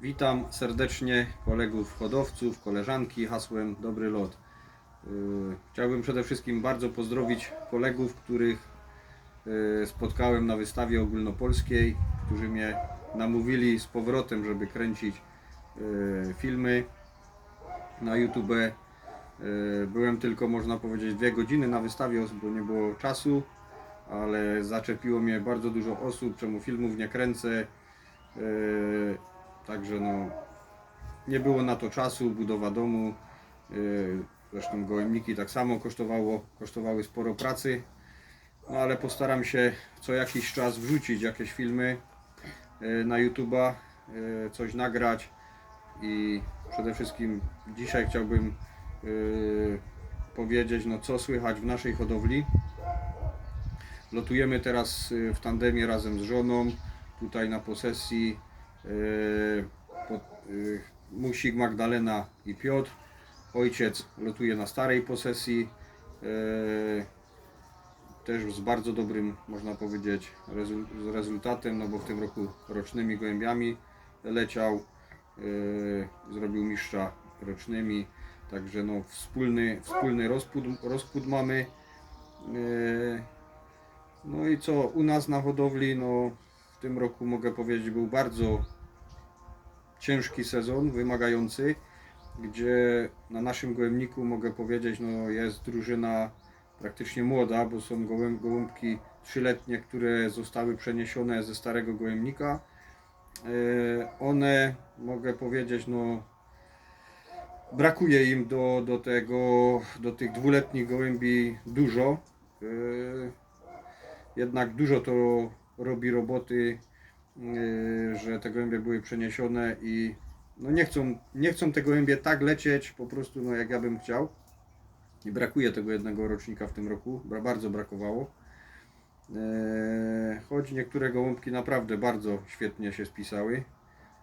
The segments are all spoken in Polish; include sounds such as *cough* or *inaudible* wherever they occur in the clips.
Witam serdecznie kolegów hodowców, koleżanki hasłem Dobry Lot. Yy, Chciałbym przede wszystkim bardzo pozdrowić kolegów, których yy, spotkałem na wystawie ogólnopolskiej, którzy mnie namówili z powrotem, żeby kręcić yy, filmy na YouTube. Byłem tylko, można powiedzieć, dwie godziny na wystawie, bo nie było czasu, ale zaczepiło mnie bardzo dużo osób, czemu filmów nie kręcę. Także no, nie było na to czasu, budowa domu. yy, Zresztą gołębniki tak samo kosztowało, kosztowały sporo pracy. No ale postaram się co jakiś czas wrzucić jakieś filmy yy, na YouTube'a, yy, coś nagrać i przede wszystkim dzisiaj chciałbym powiedzieć, no co słychać w naszej hodowli. Lotujemy teraz y, w tandemie razem z żoną, tutaj na posesji y, y, Musik, Magdalena i Piotr. Ojciec lotuje na starej posesji, y, też z bardzo dobrym, można powiedzieć, rezultatem, no bo w tym roku rocznymi gołębiami leciał, zrobił mistrza rocznymi, także no wspólny, wspólny rozpód, rozpód mamy. No i co u nas na hodowli, no w tym roku mogę powiedzieć, był bardzo ciężki sezon, wymagający, gdzie na naszym gołębniku mogę powiedzieć, no jest drużyna praktycznie młoda, bo są gołęb, trzyletnie, które zostały przeniesione ze starego gołębnika. E, One, mogę powiedzieć, no brakuje im do, do tego, do tych dwuletnich gołębi dużo. E, jednak dużo to robi roboty, że te gołębie były przeniesione i no nie chcą, nie chcą te gołębie tak lecieć po prostu no jak ja bym chciał. I brakuje tego jednego rocznika w tym roku, bardzo brakowało. Yy, Choć niektóre gołąbki naprawdę bardzo świetnie się spisały,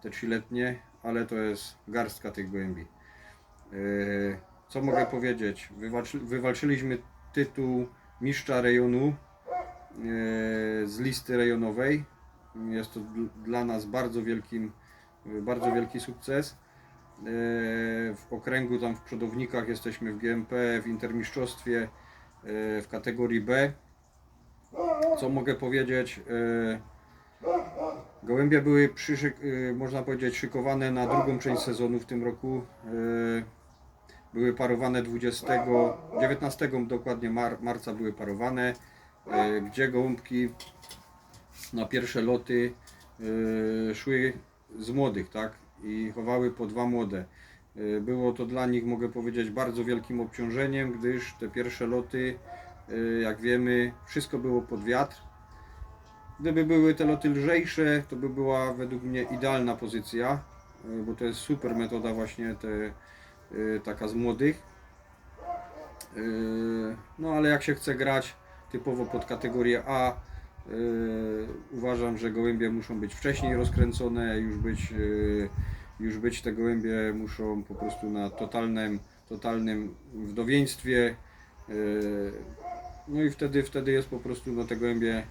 te trzyletnie, ale to jest garstka tych gołębi. Yy, Co mogę powiedzieć? Wywalczy, wywalczyliśmy tytuł mistrza rejonu e, z listy rejonowej. Jest to dl- dla nas bardzo wielkim, bardzo wielki sukces. E, W okręgu tam w przodownikach jesteśmy w GMP, w intermistrzostwie e, w kategorii B. Co mogę powiedzieć? E, Gołębie były można powiedzieć szykowane na drugą część sezonu w tym roku. Były parowane 20, 19 dokładnie mar, marca były parowane, gdzie gołąbki na pierwsze loty e, szły z młodych, tak? I chowały po dwa młode. E, Było to dla nich, mogę powiedzieć, bardzo wielkim obciążeniem, gdyż te pierwsze loty, e, jak wiemy, wszystko było pod wiatr. Gdyby były te loty lżejsze, to by była według mnie idealna pozycja, bo to jest super metoda właśnie te, taka z młodych. No ale jak się chce grać typowo pod kategorię A, uważam, że gołębie muszą być wcześniej rozkręcone, już być, e, już być te gołębie muszą po prostu na totalnym, totalnym wdowieństwie. e, No i wtedy, wtedy jest po prostu no, te gołębie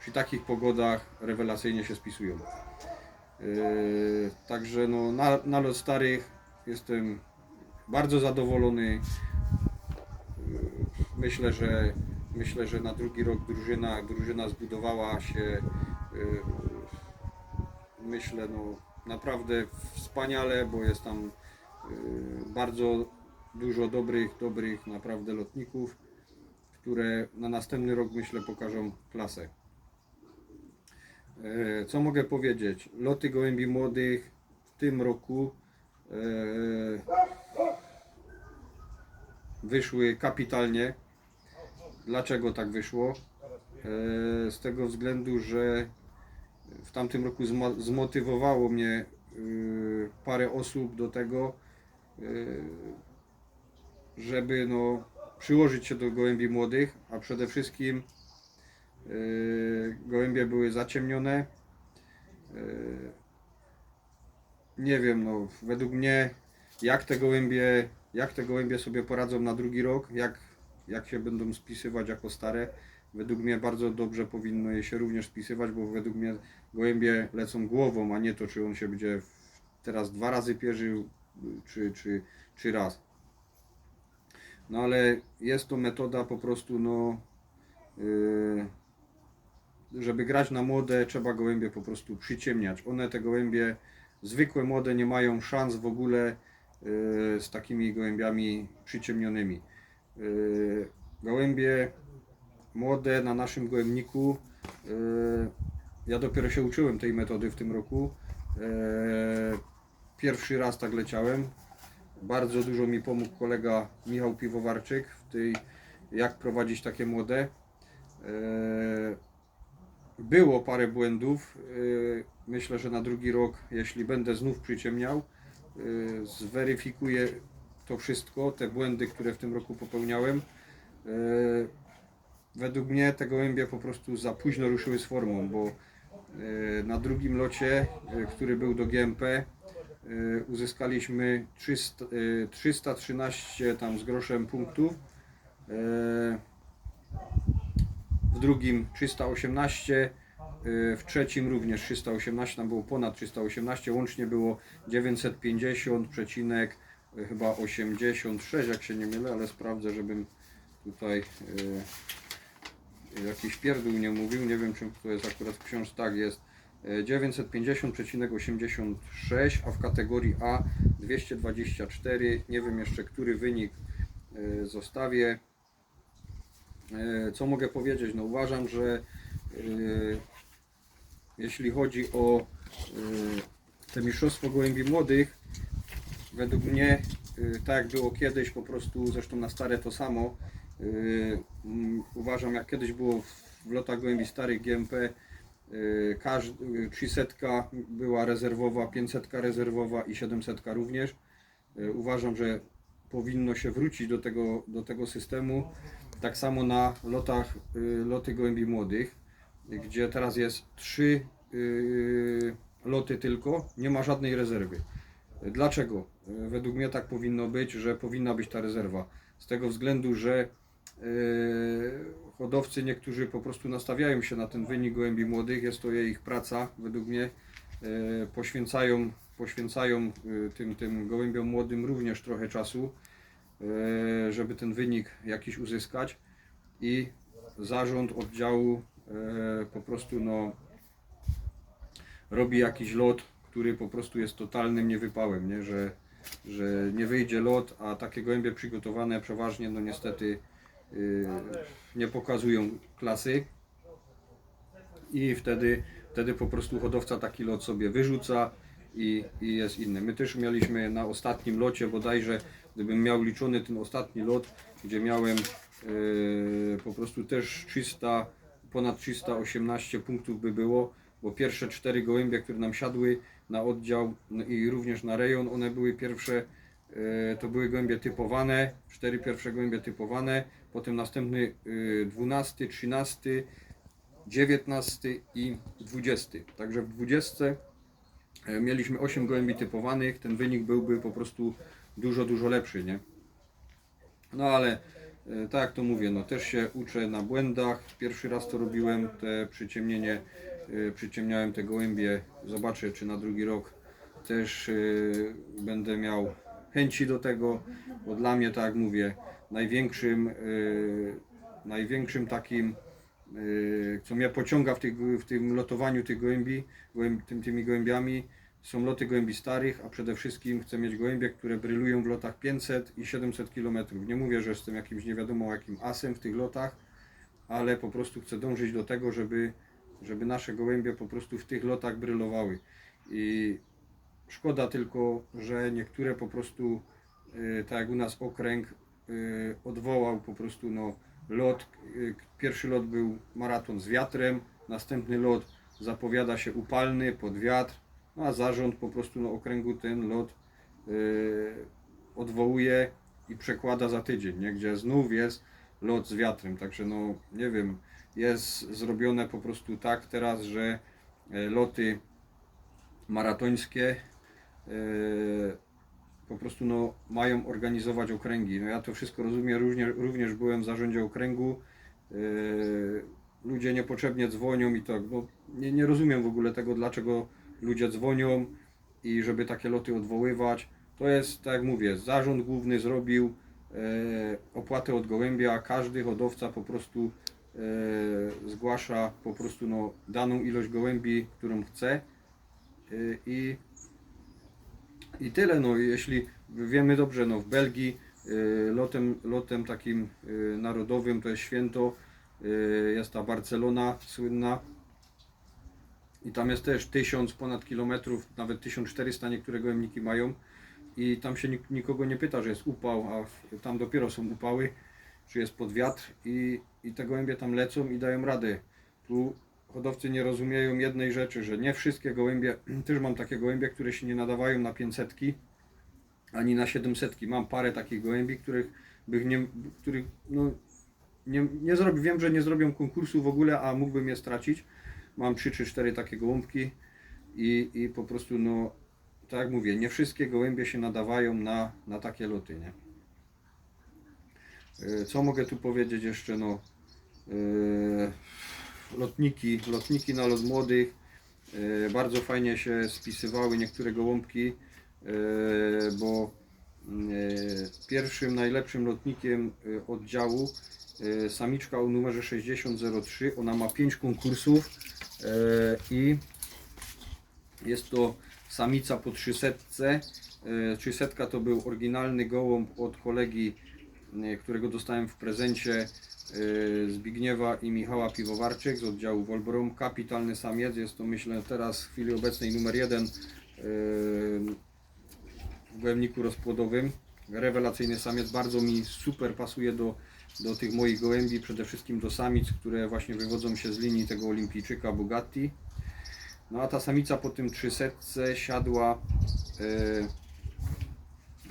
przy takich pogodach rewelacyjnie się spisują. Także no, na, na lot starych jestem bardzo zadowolony. Myślę, że myślę, że na drugi rok drużyna, drużyna zbudowała się. yy, Myślę, no naprawdę wspaniale, bo jest tam yy, bardzo dużo dobrych, dobrych naprawdę lotników, które na następny rok myślę pokażą klasę. E, Co mogę powiedzieć? Loty gołębi młodych w tym roku e, wyszły kapitalnie. Dlaczego tak wyszło? E, Z tego względu, że w tamtym roku zmo- zmotywowało mnie e, parę osób do tego, e, żeby no, przyłożyć się do gołębi młodych, a przede wszystkim Gołębie były zaciemnione. Nie wiem, no, według mnie, jak te gołębie, jak te gołębie sobie poradzą na drugi rok, jak, jak się będą spisywać jako stare. Według mnie bardzo dobrze powinno je się również spisywać, bo według mnie gołębie lecą głową, a nie to, czy on się będzie teraz dwa razy pierzył, czy, czy, czy raz. No ale jest to metoda po prostu, no, yy, żeby grać na młode, trzeba gołębie po prostu przyciemniać. One, te gołębie, zwykłe młode, nie mają szans w ogóle yy, z takimi gołębiami przyciemnionymi. Yy, gołębie młode na naszym gołębniku, yy, ja dopiero się uczyłem tej metody w tym roku. Yy, pierwszy raz tak leciałem. Bardzo dużo mi pomógł kolega Michał Piwowarczyk w tej, jak prowadzić takie młode. Było parę błędów. Myślę, że na drugi rok, jeśli będę znów przyciemniał, zweryfikuję to wszystko, te błędy, które w tym roku popełniałem. Yy, Według mnie te gołębie po prostu za późno ruszyły z formą, bo yy, na drugim locie, yy, który był do GMP, uzyskaliśmy 300, yy, 313 tam z groszem punktów. W drugim 318, yy, w trzecim również 318, tam było ponad 318, łącznie było 950 przecinek chyba 86, jak się nie mylę, ale sprawdzę, żebym tutaj yy, jakiś pierdół nie mówił, nie wiem czy to jest akurat w książce, tak jest. Yy, 950,86, a w kategorii A 224, nie wiem jeszcze który wynik yy, zostawię. E, Co mogę powiedzieć? No uważam, że e, jeśli chodzi o e, te mistrzostwo gołębi młodych, według mnie, e, tak jak było kiedyś, po prostu zresztą na stare to samo, e, mm, uważam jak kiedyś było w lotach gołębi starych GMP, e, każd- 300 była rezerwowa, 500 rezerwowa i 700 również. Uważam, że powinno się wrócić do tego, do tego systemu. Tak samo na lotach, y, loty gołębi młodych, y, gdzie teraz jest trzy y, loty tylko, nie ma żadnej rezerwy. Y, Dlaczego? Według mnie tak powinno być, że powinna być ta rezerwa. Z tego względu, że y, hodowcy niektórzy po prostu nastawiają się na ten wynik gołębi młodych, jest to ich praca, według mnie y, poświęcają, poświęcają y, tym, tym gołębiom młodym również trochę czasu e, żeby ten wynik jakiś uzyskać i zarząd oddziału e, po prostu no, robi jakiś lot, który po prostu jest totalnym niewypałem, nie? Że, że nie wyjdzie lot, a takie gołębie przygotowane przeważnie no niestety y, nie pokazują klasy i wtedy, wtedy po prostu hodowca taki lot sobie wyrzuca i, i jest inny. My też mieliśmy na ostatnim locie bodajże, gdybym miał liczony ten ostatni lot, gdzie miałem e, po prostu też 300, ponad 318 punktów by było, bo pierwsze cztery gołębie, które nam siadły na oddział no i również na rejon, one były pierwsze, e, to były gołębie typowane, cztery pierwsze gołębie typowane, potem następny e, 12, 13, 19 i 20. Także w 20 e, mieliśmy 8 gołębi typowanych, ten wynik byłby po prostu dużo, dużo lepszy, nie? No ale e, tak jak to mówię, no też się uczę na błędach. Pierwszy raz to robiłem, te przyciemnienie, przyciemniałem te gołębie. Zobaczę czy na drugi rok też e, będę miał chęci do tego, bo dla mnie, tak jak mówię, największym, e, największym takim co mnie pociąga w, tych, w tym lotowaniu tych gołębi, gołęb, tym, tymi gołębiami, są loty gołębi starych, a przede wszystkim chcę mieć gołębie, które brylują w lotach 500 i 700 km. Nie mówię, że jestem jakimś nie wiadomo jakim asem w tych lotach, ale po prostu chcę dążyć do tego, żeby, żeby nasze gołębie po prostu w tych lotach brylowały. I szkoda tylko, że niektóre po prostu, yy, tak jak u nas okręg, yy, odwołał po prostu no, lot. y, Pierwszy lot był maraton z wiatrem, następny lot zapowiada się upalny pod wiatr, no a zarząd po prostu na okręgu ten lot odwołuje i przekłada za tydzień, nie? gdzie znów jest lot z wiatrem. Także no nie wiem, jest zrobione po prostu tak teraz, że e, loty maratońskie e, po prostu no, mają organizować okręgi. No ja to wszystko rozumiem, również, również byłem w zarządzie okręgu. Yy, ludzie niepotrzebnie dzwonią i tak, no, nie, nie rozumiem w ogóle tego, dlaczego ludzie dzwonią i żeby takie loty odwoływać. To jest, tak jak mówię, zarząd główny zrobił e, opłatę od gołębia, każdy hodowca po prostu e, zgłasza po prostu no, daną ilość gołębi, którą chce e, i, i tyle. No, jeśli wiemy dobrze, no, w Belgii e, lotem, lotem takim e, narodowym to jest święto, e, jest ta Barcelona słynna, i tam jest też 1000 ponad kilometrów, nawet 1400 niektóre gołębniki mają. I tam się nik- nikogo nie pyta, że jest upał, a tam dopiero są upały, czy jest pod wiatr i, i te gołębie tam lecą i dają radę. Tu hodowcy nie rozumieją jednej rzeczy, że nie wszystkie gołębie, *clears throat* też mam takie gołębie, które się nie nadawają na 500 ani na 700. Mam parę takich gołębi, których bych nie, których no, nie, nie zrobię. Wiem, że nie zrobią konkursu w ogóle, a mógłbym je stracić. Mam 3 czy 4 takie gołąbki i, i po prostu no tak jak mówię, nie wszystkie gołębie się nadawają na, na takie loty, nie? E, Co mogę tu powiedzieć jeszcze, no? E, lotniki, lotniki na lot młodych. E, bardzo fajnie się spisywały niektóre gołąbki, bo e, pierwszym najlepszym lotnikiem oddziału samiczka o numerze 6003, ona ma 5 konkursów i jest to samica po 300. E, 300 to był oryginalny gołąb od kolegi, którego dostałem w prezencie e, Zbigniewa i Michała Piwowarczyk z oddziału Wolbrom. Kapitalny samiec, jest to myślę teraz w chwili obecnej numer jeden e, w gołębniku rozpłodowym. Rewelacyjny samiec, bardzo mi super pasuje do, do tych moich gołębi, przede wszystkim do samic, które właśnie wywodzą się z linii tego olimpijczyka Bugatti. No a ta samica po tym 300 siadła,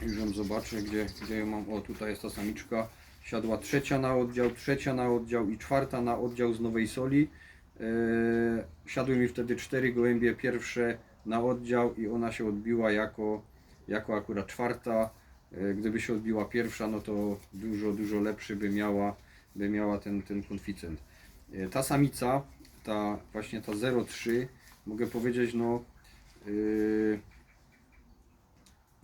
już ją zobaczę, gdzie, gdzie ją mam, o tutaj jest ta samiczka, siadła trzecia na oddział, trzecia na oddział i czwarta na oddział z Nowej Soli. E, siadły mi wtedy cztery gołębie pierwsze na oddział i ona się odbiła jako, jako akurat czwarta. E, Gdyby się odbiła pierwsza, no to dużo, dużo lepszy by miała, by miała ten, ten konficent. E, Ta samica, ta właśnie ta 03, mogę powiedzieć, no yy,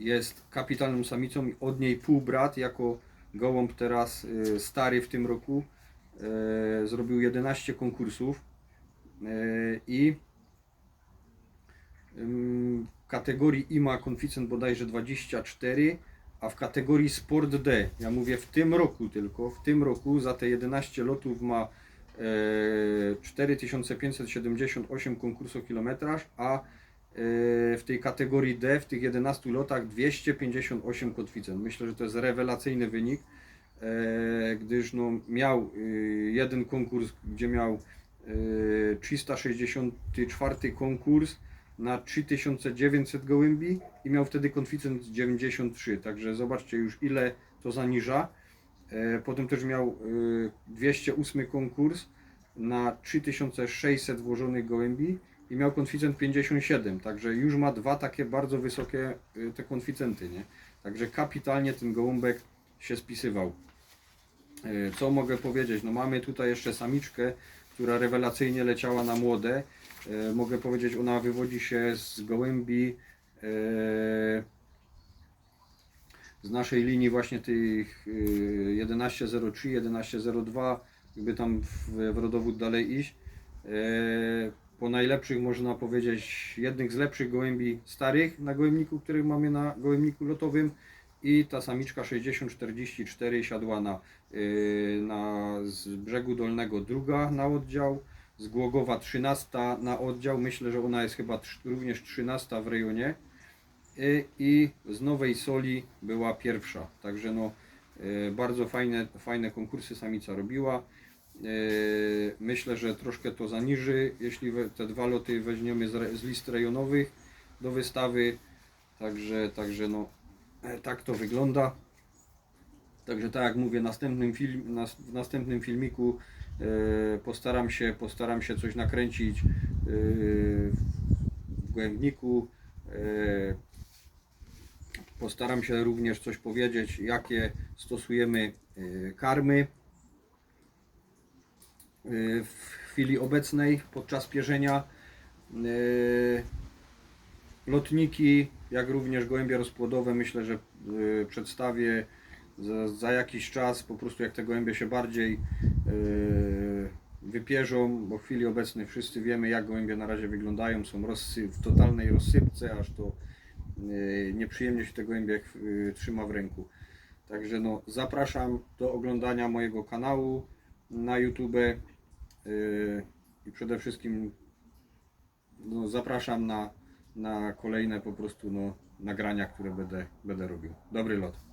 jest kapitalną samicą i od niej półbrat jako gołąb teraz yy, stary w tym roku yy, zrobił 11 konkursów yy, i w kategorii I ma konficent bodajże 24, a w kategorii Sport D, ja mówię w tym roku tylko, w tym roku za te 11 lotów ma e, 4578 konkursów kilometraż, a w tej kategorii D w tych 11 lotach 258 kotwicen. Myślę, że to jest rewelacyjny wynik, e, gdyż no, miał e, jeden konkurs, gdzie miał e, 364 konkurs na 3900 gołębi i miał wtedy konficent 93, także zobaczcie już ile to zaniża. E, Potem też miał e, 208 konkurs na 3600 włożonych gołębi i miał konficent 57, także już ma dwa takie bardzo wysokie e, te konficenty, nie? Także kapitalnie ten gołąbek się spisywał. E, Co mogę powiedzieć? No mamy tutaj jeszcze samiczkę, która rewelacyjnie leciała na młode. E, Mogę powiedzieć, ona wywodzi się z gołębi z naszej linii właśnie tych y, 1103, 1102, jakby tam w rodowód dalej iść. Po najlepszych można powiedzieć, jednych z lepszych gołębi starych na gołębniku, których mamy na gołębniku lotowym i ta samiczka 6044 siadła na, y, na z brzegu dolnego druga na oddział, z Głogowa 13 na oddział, myślę, że ona jest chyba również 13 w rejonie i, i z Nowej Soli była pierwsza. Także no, e, bardzo fajne, fajne konkursy samica robiła. E, Myślę, że troszkę to zaniży, jeśli te dwa loty weźmiemy z, list rejonowych do wystawy. Także, także no, tak to wygląda. Także tak jak mówię, następnym film, w następnym filmiku e, postaram się postaram się coś nakręcić e, w gołębniku. E, Postaram się również coś powiedzieć, jakie stosujemy karmy w chwili obecnej podczas pierzenia. E, lotniki, jak również gołębie rozpłodowe myślę, że y, przedstawię za, za jakiś czas, po prostu jak te gołębie się bardziej y, wypierzą, bo w chwili obecnej wszyscy wiemy jak gołębie na razie wyglądają, są w totalnej rozsypce, aż to y, nieprzyjemnie się te gołębie y, trzyma w ręku. Także no, zapraszam do oglądania mojego kanału na YouTube y, i przede wszystkim no, zapraszam na, na kolejne po prostu no, nagrania, które będę, będę robił. Dobry lot.